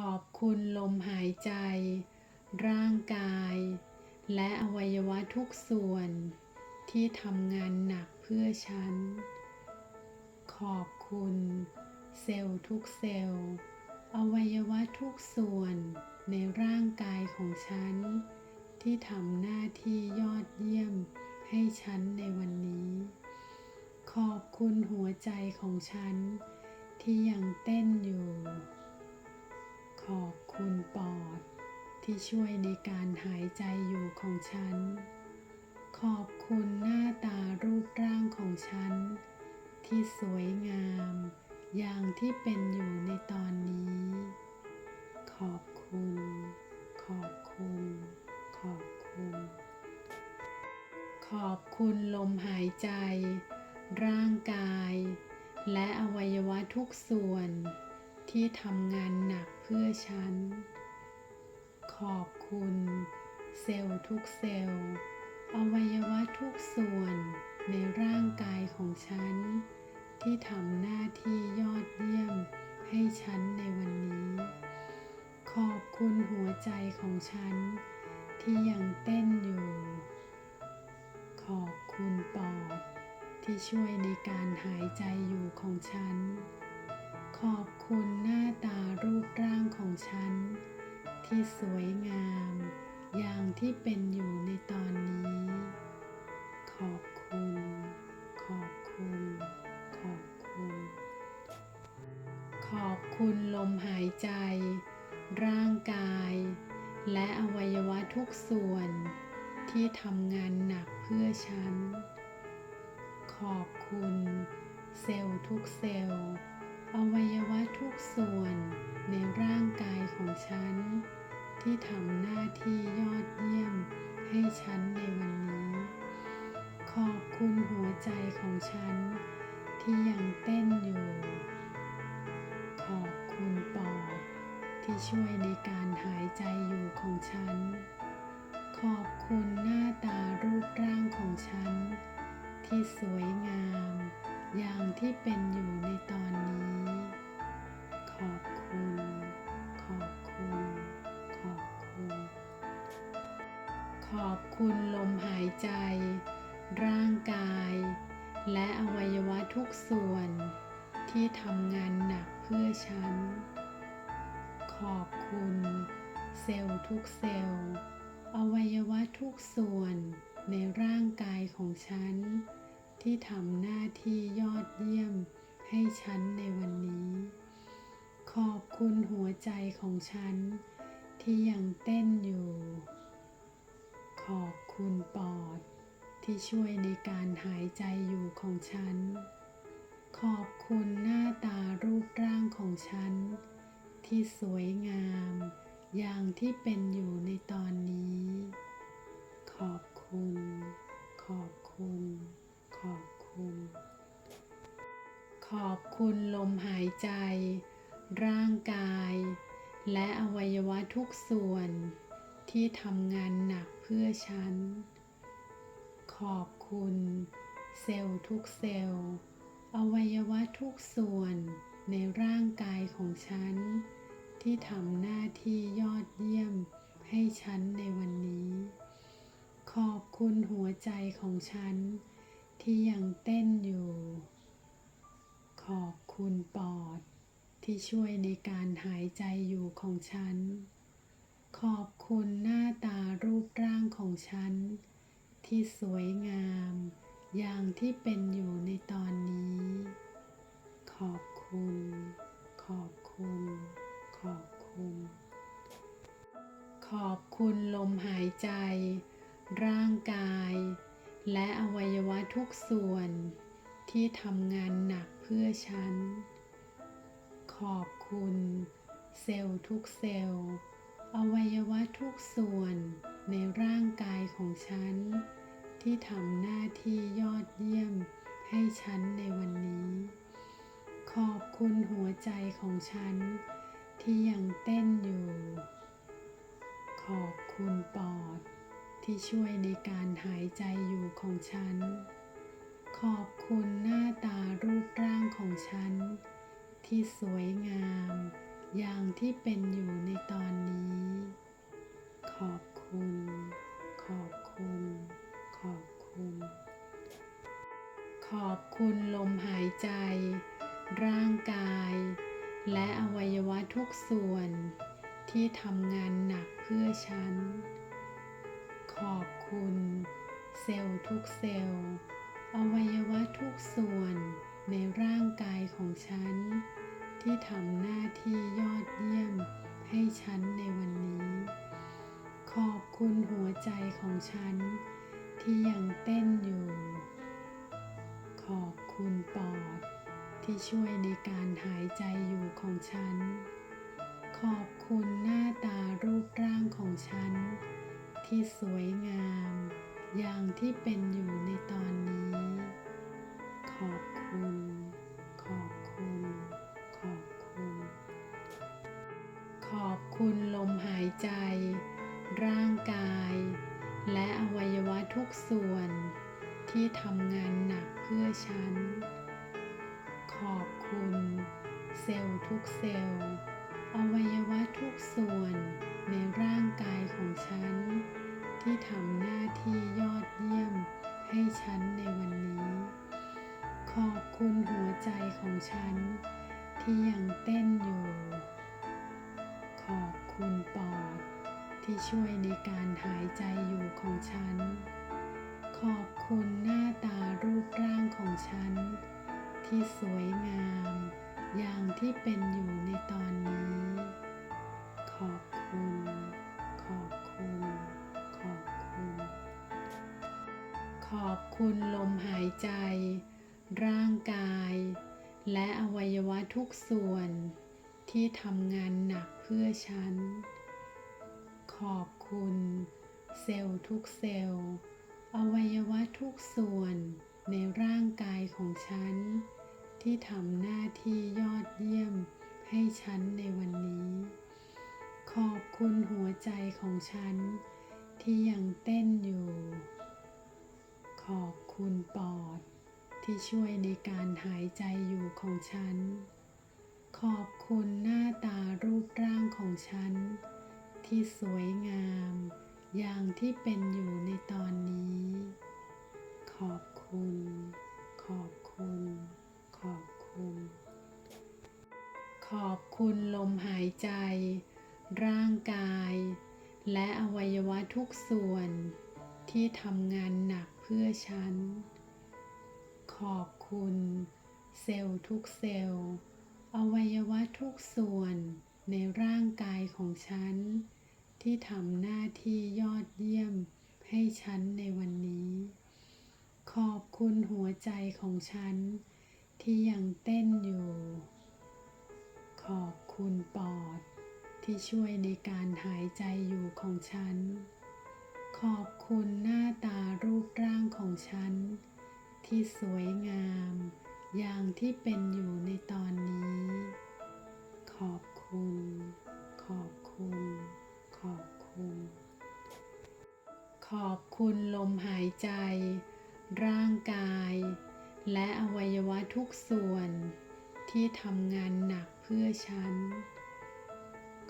ขอบคุณลมหายใจ ร่างกาย และอวัยวะทุกส่วน ที่ทำงานหนักเพื่อฉัน ขอบคุณ เซลล์ทุกเซลล์ อวัยวะทุกส่วนในร่างกายของฉัน ที่ทำหน้าที่ยอดเยี่ยมให้ฉันในวันนี้ ขอบคุณหัวใจของฉัน ที่ยังเต้นอยู่ ที่ช่วยในการหายใจอยู่ของฉัน ขอบคุณหน้าตารูปร่างของฉัน ที่สวยงาม อย่างที่เป็นอยู่ในตอนนี้ ขอบคุณ ขอบคุณ ขอบคุณ ขอบคุณลมหายใจ ร่างกาย และอวัยวะทุกส่วนที่ทำงานหนักเพื่อฉัน ขอบคุณ เซลล์ทุกเซลล์ อวัยวะทุกส่วนในร่างกายของฉัน ที่ทำหน้าที่ยอดเยี่ยมให้ฉันในวันนี้ ขอบคุณหัวใจของฉัน ที่ยังเต้นอยู่ ขอบคุณปอดที่ช่วยในการหายใจอยู่ของฉัน ที่เป็นอยู่ในตอนนี้ ขอบคุณ ขอบคุณ ขอบคุณ ขอบคุณลมหายใจ ร่างกาย และอวัยวะทุกส่วน ที่ทำงานหนักเพื่อฉัน ขอบคุณ เซลล์ทุกเซลล์อวัยวะทุกส่วนในร่างกายของฉัน ที่ทำหน้าที่ยอดเยี่ยมให้ฉันในวันนี้ ขอบคุณหัวใจของฉันที่ยังเต้นอยู่ ขอบคุณปอดที่ช่วยในการหายใจอยู่ของฉัน ขอบคุณหน้าตารูปร่างของฉัน ที่สวยงาม อย่างที่เป็นอยู่ในตอนนี้ ขอบายใจ ร่างกาย และอวัยวะทุกส่วน ที่ทำงานหนักเพื่อฉัน ขอบคุณ เซลล์ทุกเซลล์ อวัยวะทุกส่วนในร่างกายของฉัน ที่ทำหน้าที่ยอดเยี่ยมให้ฉันในวันนี้ ขอบคุณหัวใจของฉันที่ยังเต้นอยู่ ขอบคุณปอด ที่ช่วยในการหายใจอยู่ของฉัน ขอบคุณหน้าตารูปร่างของฉัน ที่สวยงาม อย่างที่เป็นอยู่ในตอนนี้ ขอบคุณ ขอบคุณ ขอบคุณ ขอบคุณลมหายใจ ร่างกาย และอวัยวะทุกส่วนที่ทำงานหนัก เพื่อฉัน ขอบคุณ เซลล์ทุกเซลล์ อวัยวะทุกส่วนในร่างกายของฉัน ที่ทำหน้าที่ยอดเยี่ยมให้ฉันในวันนี้ ขอบคุณหัวใจของฉัน ที่ยังเต้นอยู่ ขอบคุณปอดที่ช่วยในการหายใจอยู่ของฉัน ขอบคุณหน้าตารูปร่างของฉัน ที่สวยงาม อย่างที่เป็นอยู่ในตอนนี้ ขอบคุณ ขอบคุณ ขอบคุณ ขอบคุณลมหายใจ ร่างกาย และอวัยวะทุกส่วน ที่ทำงานหนักเพื่อฉัน ขอบคุณ เซลล์ทุกเซลล์ อวัยวะทุกส่วนในร่างกายของฉัน ที่ทำหน้าที่ยอดเยี่ยมให้ฉันในวันนี้ ขอบคุณหัวใจของฉัน ที่ยังเต้นอยู่ ขอบคุณปอด ที่ช่วยในการหายใจอยู่ของฉัน ขอบคุณหน้าตารูปร่างของฉัน ที่สวยงาม อย่างที่เป็นอยู่ในตอนนี้ ขอบคุณ ขอบคุณ ขอบคุณ ขอบคุณลมหายใจ ร่างกาย และอวัยวะทุกส่วน ที่ทำงานหนักเพื่อฉัน ขอบคุณ เซลล์ทุกเซลล์ อวัยวะทุกส่วนในร่างกายของฉัน ที่ทำหน้าที่ยอดเยี่ยมให้ฉันในวันนี้ ขอบคุณหัวใจของฉันที่ยังเต้นอยู่ ขอบคุณปอดที่ช่วยในการหายใจอยู่ของฉัน ขอบคุณหน้าตารูปร่างของฉัน ที่สวยงาม อย่างที่เป็นอยู่ในตอนนี้ำหน้าที่ยอดเยี่ยมให้ฉันในวันนี้ ขอบคุณหัวใจของฉัน ที่ยังเต้นอยู่ ขอบคุณปอดที่ช่วยในการหายใจอยู่ของฉัน ขอบคุณหน้าตารูปร่างของฉัน ที่สวยงาม อย่างที่เป็นอยู่ในตอนนี้ ขอบคุณ ขอบคุณ อบคุณลมหายใจ ร่างกาย และอวัยวะทุกส่วน ที่ทำงานหนักเพื่อฉัน ขอบคุณ เซลล์ทุกเซลล์ อวัยวะทุกส่วนในร่างกายของฉัน ที่ทำหน้าที่ยอดเยี่ยมให้ฉันในวันนี้ ขอบคุณหัวใจของฉันที่ยังเต้นอยู่ ขอบคุณปอด ที่ช่วยในการหายใจอยู่ของฉัน ขอบคุณหน้าตารูปร่างของฉัน ที่สวยงาม อย่างที่เป็นอยู่ในตอนนี้ ขอบคุณ ขอบคุณ ขอบคุณ ขอบคุณลมหายใจ ร่างกาย และอวัยวะทุกส่วน ที่ทำงานหนักเพื่อฉัน ขอบคุณ เซลล์ทุกเซลล์ อวัยวะทุกส่วนในร่างกายของฉัน ที่ทำหน้าที่ยอดเยี่ยมให้ฉันในวันนี้ ขอบคุณหัวใจของฉัน ที่ยังเต้นอยู่ ขอบคุณปอดที่ช่วยในการหายใจอยู่ของฉัน ขอบคุณหน้าตารูปร่างของฉัน ที่สวยงาม อย่างที่เป็นอยู่ในตอนนี้ ขอบคุณ ขอบคุณ ขอบคุณ ขอบคุณลมหายใจ ร่างกาย และอวัยวะทุกส่วน ที่ทำงานหนักเพื่อฉัน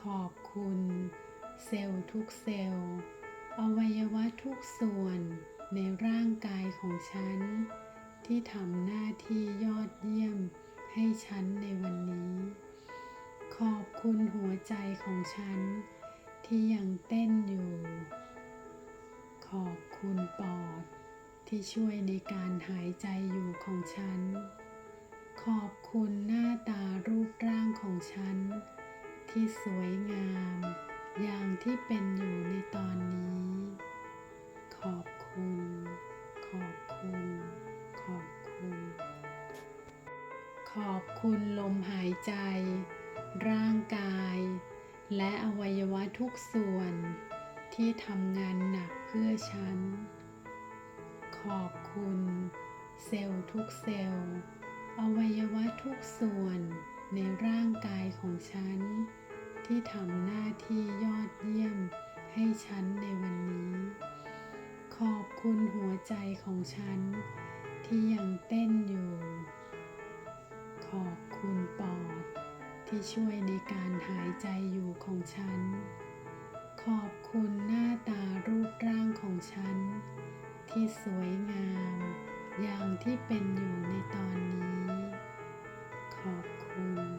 ขอบคุณ เซลล์ทุกเซลล์ อวัยวะทุกส่วนในร่างกายของฉัน ที่ทำหน้าที่ยอดเยี่ยมให้ฉันในวันนี้ ขอบคุณหัวใจของฉัน ที่ยังเต้นอยู่ ขอบคุณปอด ที่ช่วยในการหายใจอยู่ของฉัน ขอบคุณหน้าตารูปร่างของฉัน ที่สวยงาม อย่างที่เป็นอยู่ในตอนนี้ ขอบคุณ ขอบคุณ ขอบคุณ ขอบคุณลมหายใจ ร่างกาย และอวัยวะทุกส่วน ที่ทำงานหนักเพื่อฉัน ขอบคุณ เซลล์ทุกเซลล์ อวัยวะทุกส่วนในร่างกายของฉัน ที่ทำหน้าที่ยอดเยี่ยมให้ฉันในวันนี้ ขอบคุณหัวใจของฉัน ที่ยังเต้นอยู่ ขอบคุณปอด ที่ช่วยในการหายใจอยู่ของฉัน ขอบคุณหน้าตารูปร่างของฉัน ที่สวยงาม อย่างที่เป็นอยู่ในตอนนี้ ขอบคุณ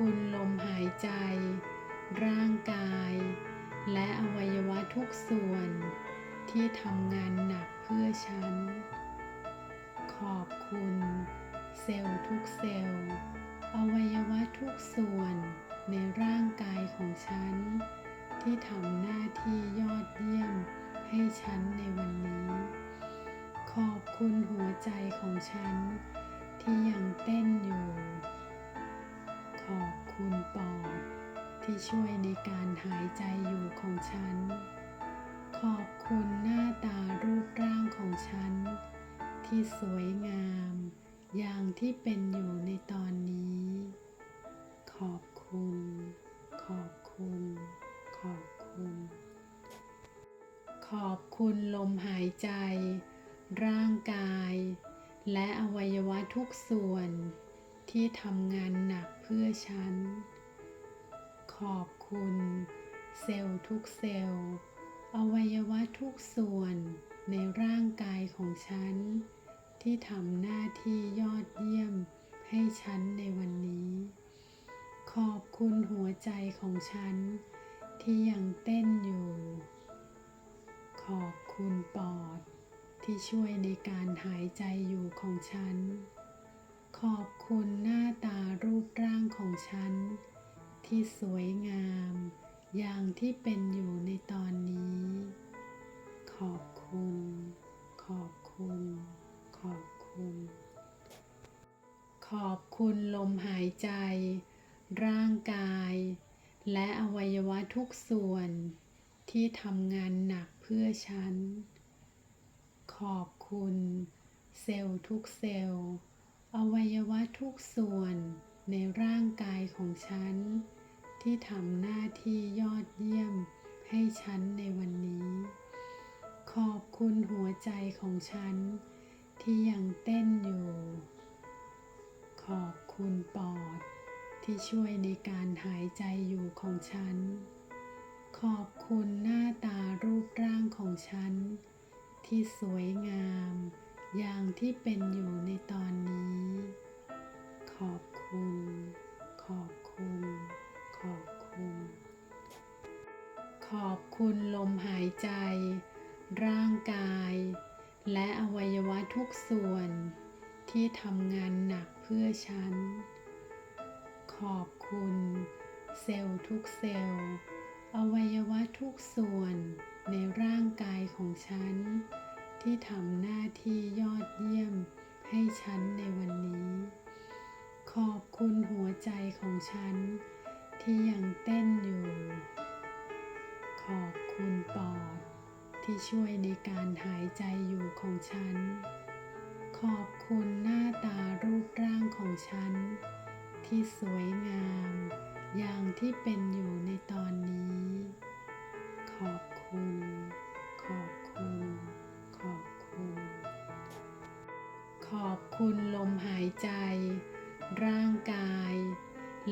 คุณลมหายใจ ร่างกาย และอวัยวะทุกส่วน ที่ทำงานหนักเพื่อฉัน ขอบคุณ เซลล์ทุกเซลล์ อวัยวะทุกส่วนในร่างกายของฉัน ที่ทำหน้าที่ยอดเยี่ยมให้ฉันในวันนี้ ขอบคุณหัวใจของฉันที่ยังเต้นอยู่ ขอบคุณปอดที่ช่วยในการหายใจอยู่ของฉัน ขอบคุณหน้าตารูปร่างของฉัน ที่สวยงาม อย่างที่เป็นอยู่ในตอนนี้ ขอบคุณ ขอบคุณ ขอบคุณ ขอบคุณลมหายใจ ร่างกาย และอวัยวะทุกส่วน ที่ทำงานหนักเพื่อฉัน ขอบคุณ เซลล์ทุกเซลล์ อวัยวะทุกส่วนในร่างกายของฉัน ที่ทำหน้าที่ยอดเยี่ยมให้ฉันในวันนี้ ขอบคุณหัวใจของฉัน ที่ยังเต้นอยู่ ขอบคุณปอดที่ช่วยในการหายใจอยู่ของฉัน ขอบคุณหน้าตารูปร่างของฉัน ที่สวยงาม อย่างที่เป็นอยู่ในตอนนี้ ขอบคุณ ขอบคุณ ขอบคุณ ขอบคุณลมหายใจ ร่างกาย และอวัยวะทุกส่วน ที่ทำงานหนักเพื่อฉัน ขอบคุณ เซลล์ทุกเซลล์ อวัยวะทุกส่วนในร่างกายของฉัน ที่ทำหน้าที่ยอดเยี่ยมให้ฉันในวันนี้ ขอบคุณหัวใจของฉัน ที่ยังเต้นอยู่ ขอบคุณปอดที่ช่วยในการหายใจอยู่ของฉัน ขอบคุณหน้าตารูปร่างของฉัน ที่สวยงาม อย่างที่เป็นอยู่ในตอนนี้ ขอบคุณ ขอบคุณ ขอบคุณ ขอบคุณลมหายใจ ร่างกาย และอวัยวะทุกส่วน ที่ทำงานหนักเพื่อฉัน ขอบคุณ เซลล์ทุกเซลล์ อวัยวะทุกส่วนในร่างกายของฉัน ที่ทำหน้าที่ยอดเยี่ยมให้ฉันในวันนี้ ขอบคุณหัวใจของฉัน ที่ยังเต้นอยู่ ขอบคุณปอด ที่ช่วยในการหายใจอยู่ของฉัน ขอบคุณหน้าตารูปร่างของฉัน ที่สวยงาม อย่างที่เป็นอยู่ในตอนนี้ ขอบคุณ คุณลมหายใจ ร่างกาย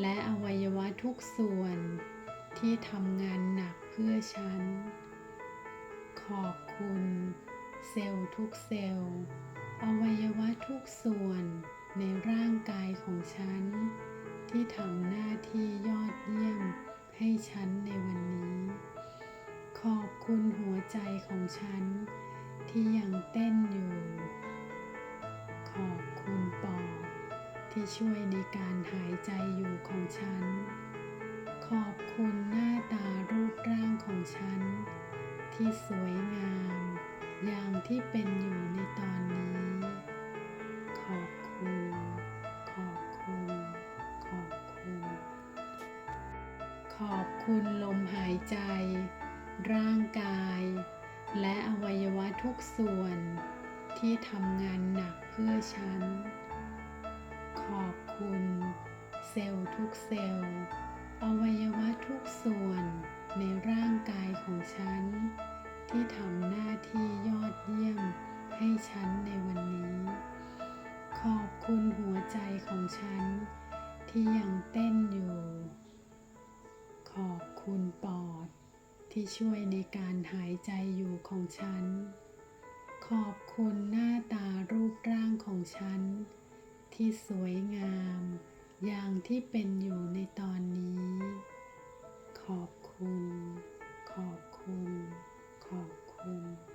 และอวัยวะทุกส่วน ที่ทำงานหนักเพื่อฉัน ขอบคุณ เซลล์ทุกเซลล์ อวัยวะทุกส่วนในร่างกายของฉัน ที่ทำหน้าที่ยอดเยี่ยมให้ฉันในวันนี้ ขอบคุณหัวใจของฉันที่ยังเต้นอยู่ ที่ช่วยในการหายใจอยู่ของฉัน ขอบคุณหน้าตารูปร่างของฉัน ที่สวยงาม อย่างที่เป็นอยู่ในตอนนี้ ขอบคุณ ขอบคุณ ขอบคุณ ขอบคุณลมหายใจ ร่างกาย และอวัยวะทุกส่วนที่ทำงานหนักเพื่อฉัน ขอบคุณ เซลล์ทุกเซลล์ อวัยวะทุกส่วนในร่างกายของฉัน ที่ทำหน้าที่ยอดเยี่ยมให้ฉันในวันนี้ ขอบคุณหัวใจของฉัน ที่ยังเต้นอยู่ ขอบคุณปอด ที่ช่วยในการหายใจอยู่ของฉัน ขอบคุณหน้าตารูปร่างของฉัน ที่สวยงาม อย่างที่เป็นอยู่ในตอนนี้ ขอบคุณ ขอบคุณ ขอบคุณ